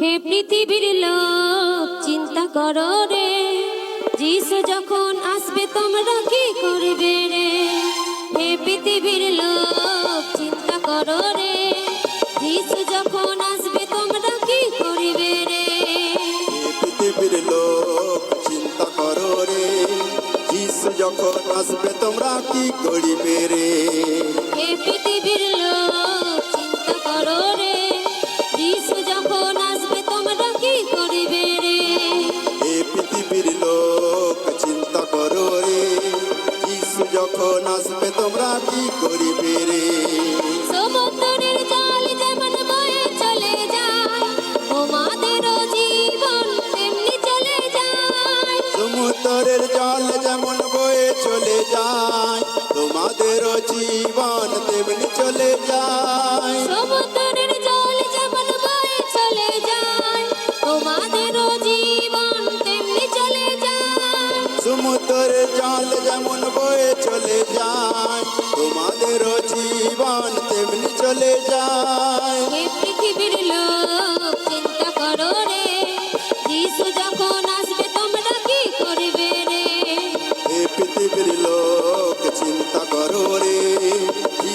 হে পৃথিবীর লোক চিন্তা করো রে। যিশু যখন আসবে তোমরা কি করবে রে? হে পৃথিবীর লোক চিন্তা করো রে। যিশু যখন আসবে তোমরা কি করবে রে? পৃথিবীর লোক চিন্তা করো রে। যিশু যখন আসবে তোমরা কি করিবে রে? হে সমুদ্রের জল যেমন বয়ে চলে যায় তোমাদের জীবন তেমনি চলে যায়। সমুদ্রের জল যেমন বয়ে চলে যায় তোমাদেরও জীবন তেমনি চলে যায়। সমুদ্রের জল যেমন বয়ে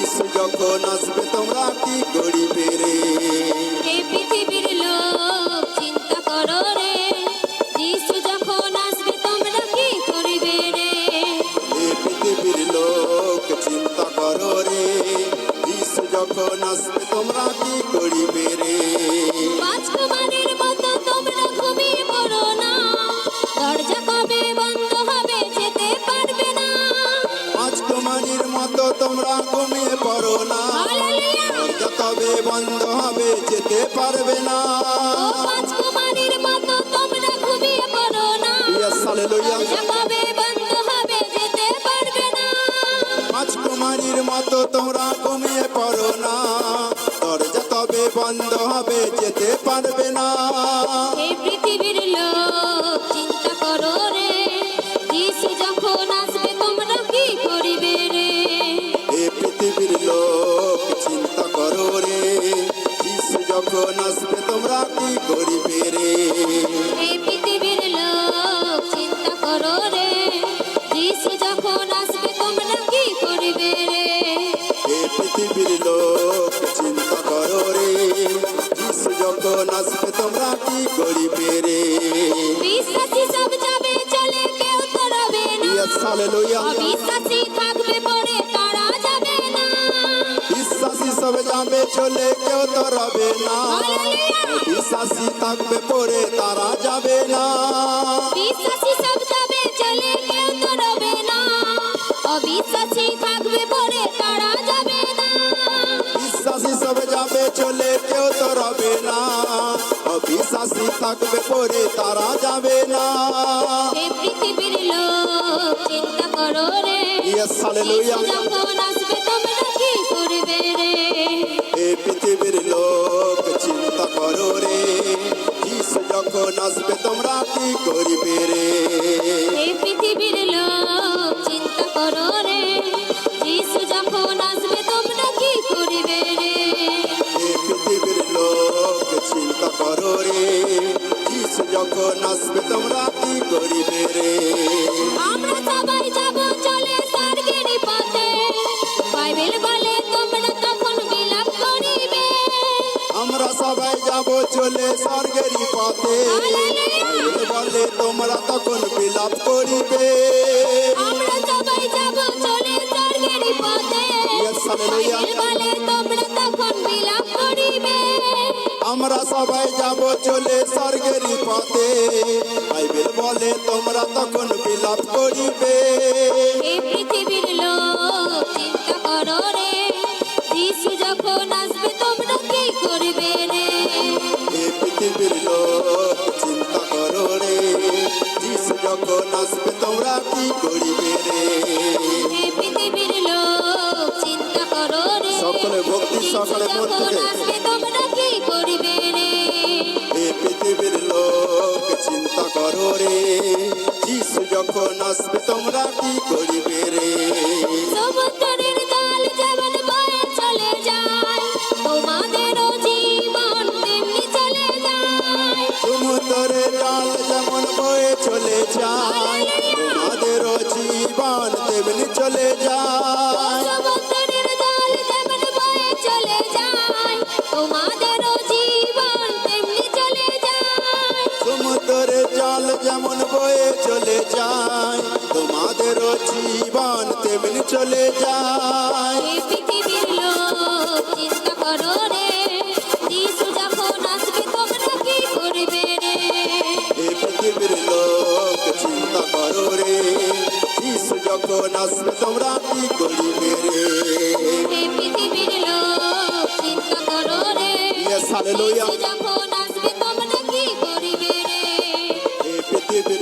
যিশু যখন আসবে তোমরা কি করিবে রে হে পৃথিবীর লোক চিন্তা করো রে। যিশু যখন আসবে তোমরা কি করিবে রে? এ পৃথিবীর লোক চিন্তা করো রে। যিশু যখন আসবে তোমরা কি করিবে রে? বন্ধ হবে যেতে পারবে না। করো। রে যখন আসবে তোমরা কি করিবে রে? এ পৃথিবীর লোক চিন্তা করো রে। যিশু যখন আসবে তোমরা কি করিবে রে? বিশ্বাসী সব যাবে চলে কেউ তো রবে না। Yes, hallelujah. অবিশ্বাসী থাকবে পড়ে তারা যাবে না। বিশ্বাসী সব যাবে চলে কেউ তো রবে না বিশ্বাসী থাকবে পরে তারা যাবে না। বিশ্বাসী কেউ তো রবে না। অবিশ্বাসী থাকবে পড়ে তারা যাবে না। বিশ্বাসী সব যাবে চলে কেউ তো রবে না। অবিশ্বাসী থাকবে পরে তারা যাবে না। হে পৃথিবীর লোক চিন্তা করো রে। Yes, hallelujah. যখন আসবে তোমরা কি করবে রে? এ পৃথিবীর লোক চিন্তা করো রে। যিশু যখন আসবে তোমরা কি করিবে রে? হে পৃথিবীর লোক চিন্তা করো রে। যিশু যখন আসবে তোমরা কি করবে রে? পৃথিবীর লোক চিন্তা করো রে। যিশু যখন আসবে তোমরা কি করিবে রে? আমরা সবাই যাব চলে স্বর্গের পথে। বাইবেল বলে তোমরা তখন বিলাপ করিবে। আমরা সবাই যাব চলে স্বর্গেরই পথে। তোমরা তখন বিলাপ করিবে। আমরা সবাই যাব চলে স্বর্গের পথে। বাইবেল বলে তোমরা তখন বিলাপ করিবে। আমরা সবাই যাব চলে স্বর্গের পথে। বাইবেল বলে তোমরা তখন বিলাপ করিবে। সালের পর থেকে এই পৃথিবীর লোক চিন্তা করো রে। যিশু যখন আসবে তোমরা কি করিবে রে? সমুদ্রের ডাল যেমন বয়ে চলে যায় তোমাদেরও জীবন তেমনি চলে যায়। এমনি চলে যায়। পৃথিবীর লোক চিন্তা করো রে। যিশু যখন আসবে তোমরা কি করবে রে? এই পৃথিবীর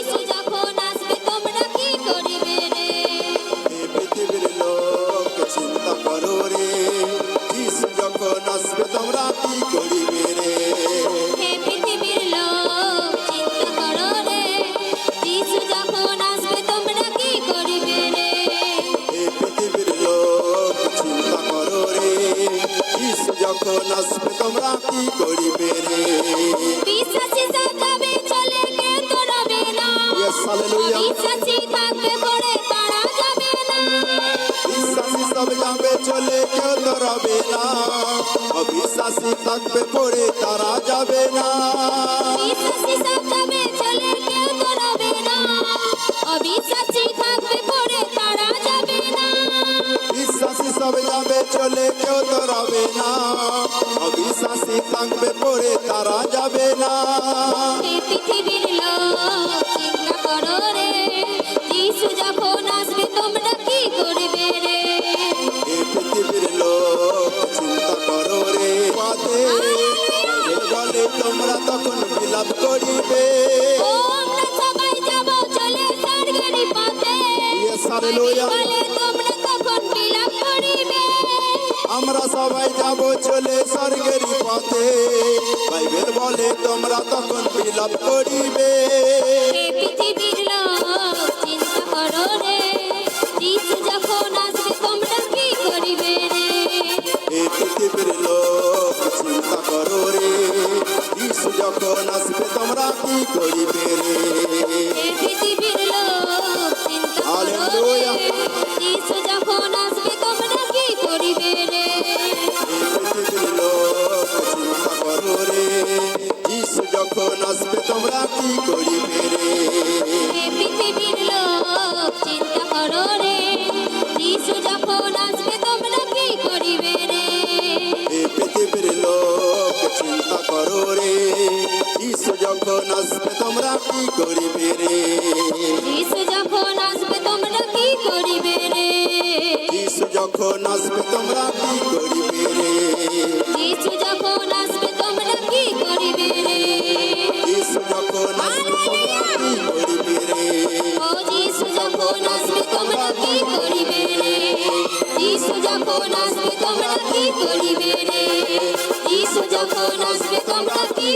সে থাকবে পড়ে তারা যাবে না বিশ্বাসী সব যাবে চলে কেউ তো রবে না অবিশ্বাসী থাকবে তোমরা সবাই যাব চলে স্বর্গের পথে। বাইবেল বলে, তোমরা তখন বিলাপ করিবে। পৃথিবীর লোক, চিন্তা করো রে। যখন আসবে যখন আসবে তোমরা কি করিবে রে? যিশু যখন আসবে তোমরা কি